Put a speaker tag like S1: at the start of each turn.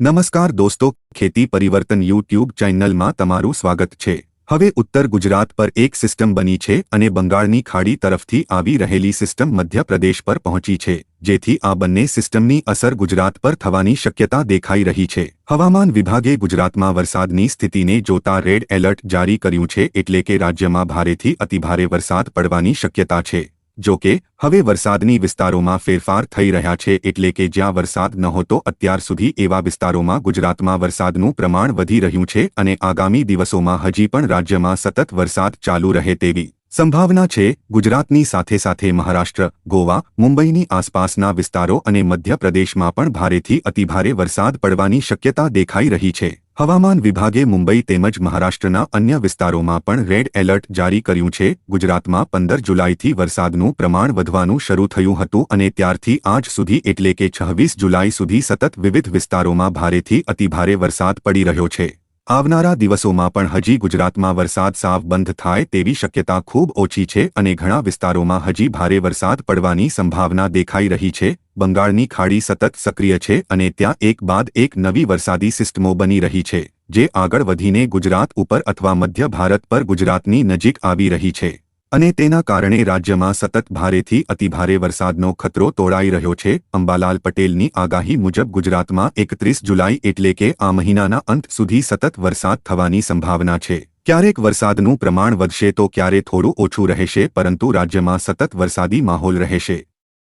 S1: નમસ્કાર દોસ્તો, ખેતી પરિવર્તન યુટ્યુબ ચેનલમાં તમારું સ્વાગત છે. હવે ઉત્તર ગુજરાત પર એક સિસ્ટમ બની છે અને બંગાળની ખાડી તરફથી આવી રહેલી સિસ્ટમ મધ્યપ્રદેશ પર પહોંચી છે, જેથી આ બંને સિસ્ટમની અસર ગુજરાત પર થવાની શક્યતા દેખાઈ રહી છે. હવામાન વિભાગે ગુજરાતમાં વરસાદની સ્થિતિને જોતા રેડ એલર્ટ જારી કર્યું છે એટલે કે રાજ્યમાં ભારેથી અતિભારે વરસાદ પડવાની શક્યતા છે. જો કે, હવે વરસાદની વિસ્તારોમાં ફેરફાર થઈ રહ્યા છે એટલે કે જ્યાં વરસાદ નહોતો અત્યાર સુધી એવા વિસ્તારોમાં ગુજરાતમાં વરસાદનું પ્રમાણ વધી રહ્યું છે અને આગામી દિવસોમાં હજી પણ રાજ્યમાં સતત વરસાદ ચાલુ રહે તેવી સંભાવના છે. ગુજરાતની સાથે સાથે મહારાષ્ટ્ર, ગોવા, મુંબઈની આસપાસના વિસ્તારો અને મધ્યપ્રદેશમાં પણ ભારેથી અતિભારે વરસાદ પડવાની શક્યતા દેખાઈ રહી છે. હવામાન વિભાગે મુંબઈ તેમજ મહારાષ્ટ્રના અન્ય વિસ્તારોમાં પણ રેડ એલર્ટ જારી કર્યું છે. ગુજરાતમાં પંદર જુલાઈથી વરસાદનું પ્રમાણ વધવાનું શરૂ થયું હતું અને ત્યારથી આજ સુધી એટલે કે છવ્વીસ જુલાઈ સુધી સતત વિવિધ વિસ્તારોમાં ભારેથી અતિભારે વરસાદ પડી રહ્યો છે. આવનારા દિવસોમાં પણ હજી ગુજરાતમાં વરસાદ સાવ બંધ થાય તેવી શક્યતા ખૂબ ઓછી છે અને ઘણા વિસ્તારોમાં હજી ભારે વરસાદ પડવાની સંભાવના દેખાઈ રહી છે. બંગાળની ખાડી સતત સક્રિય છે અને ત્યાં એક બાદ એક નવી વરસાદી સિસ્ટમો બની રહી છે, જે આગળ વધીને ગુજરાત ઉપર અથવા મધ્ય ભારત પર ગુજરાતની નજીક આવી રહી છે. અને તેના કારણે રાજ્યમાં સતત ભારેથી અતિભારે વરસાદનો ખતરો તોડાઈ રહ્યો છે. અંબાલાલ પટેલની આગાહી મુજબ ગુજરાતમાં એકત્રીસ જુલાઈ એટલે કે આ મહિનાના અંત સુધી સતત વરસાદ થવાની સંભાવના છે. ક્યારેક વરસાદનું પ્રમાણ વધશે તો ક્યારે થોડું ઓછું રહેશે, પરંતુ રાજ્યમાં સતત વરસાદી માહોલ રહેશે.